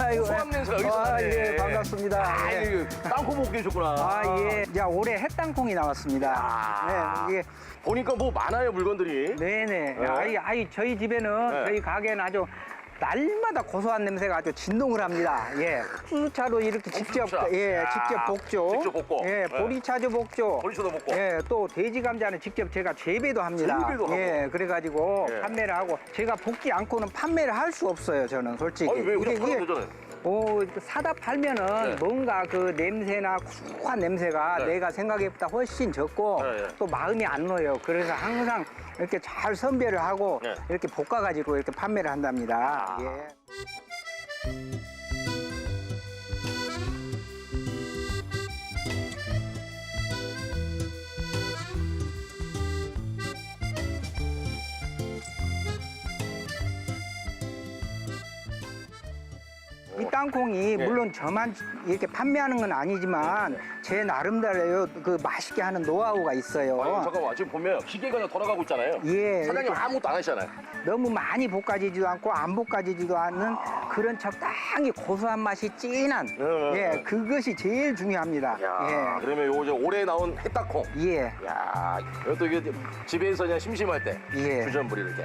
아이고, 고소한 냄새가 여기서 아, 나네. 예, 반갑습니다. 아, 예. 이거 땅콩 먹게 해줬구나. 아, 예. 야, 올해 햇땅콩이 나왔습니다. 아. 네, 이게, 보니까 뭐 많아요, 물건들이. 네네. 네. 아이, 아이, 저희 집에는, 네. 저희 가게는 아주 날마다 고소한 냄새가 아주 진동을 합니다. 예. 수차로 이렇게 직접, 수차. 예, 야, 직접 볶죠. 직접 볶고. 예, 네. 보리차도 볶죠. 보리차도 볶고. 예, 또 돼지 감자는 직접 제가 재배도 합니다. 재배도 하고. 예, 그래 가지고 예. 판매를 하고 제가 볶지 않고는 판매를 할 수 없어요, 저는 솔직히. 아니, 왜 그냥 이게 팔아도 되잖아요. 오, 사다 팔면은 네. 뭔가 그 냄새나 구수한 냄새가 네. 내가 생각보다 훨씬 적고 네, 네. 또 마음이 안 놓여요. 그래서 항상 이렇게 잘 선별을 하고 네. 이렇게 볶아가지고 이렇게 판매를 한답니다. 아. 예. 땅콩이 네. 물론 저만 이렇게 판매하는 건 아니지만 제 나름대로 그 맛있게 하는 노하우가 있어요. 아니, 잠깐만. 지금 보면 기계가 그냥 돌아가고 있잖아요. 예, 사장님 아무것도 안 하시잖아요. 너무 많이 볶아지지도 않고 안 볶아지지도 않는 그런 적당히 고소한 맛이 진한 네, 네, 예 네. 그것이 제일 중요합니다. 야, 그러면 요거 이제 올해 나온 햇딱콩. 예, 예, 야, 이것도 이게 집에서 그냥 심심할 때 예. 주전부리 이렇게.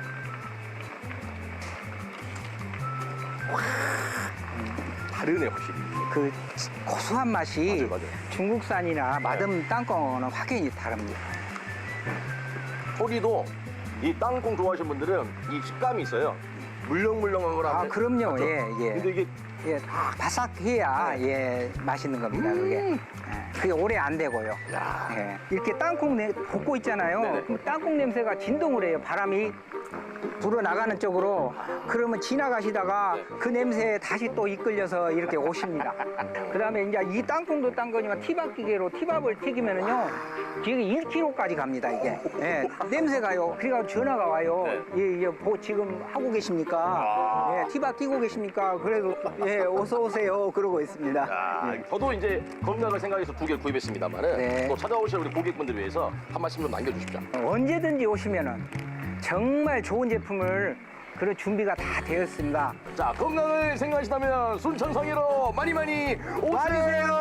와, 다르네 확실히. 그 고소한 맛이 맞아요, 맞아요. 중국산이나 맛없는 땅콩은 확연히 다릅니다. 소리도 이 땅콩 좋아하시는 분들은 이 식감이 있어요. 물렁물렁한 거랑. 아 그럼요, 맞죠? 예, 예. 근데 이게 예, 바삭해야 네. 예 맛있는 겁니다. 그게 음. 예, 그게 오래 안 되고요. 야. 예, 이렇게 땅콩 내, 볶고 있잖아요. 네네. 그럼 땅콩 냄새가 진동을 해요. 바람이 불어 나가는 쪽으로. 그러면 지나가시다가 네. 그 냄새에 다시 또 이끌려서 이렇게 오십니다. 그다음에 이제 이 땅콩도 딴 거지만 티밥 기계로 티밥을 튀기면은요. 이게 1kg까지 갑니다, 이게. 예, 냄새가요. 그래가지고 전화가 와요. 네. 예, 예, 뭐 지금 하고 계십니까? 아. 예, 티밥 끼고 계십니까? 그래도 예, 어서 오세요. 그러고 있습니다. 야, 예. 저도 이제 건강을 생각해서 두 개를 구입했습니다만은 네. 또 찾아오실 우리 고객분들을 위해서 한 말씀 좀 남겨주십시오. 언제든지 오시면은 정말 좋은 제품을 그런 준비가 다 되었습니다. 자, 건강을 생각하시다면 순천성예로 많이 많이 오세요.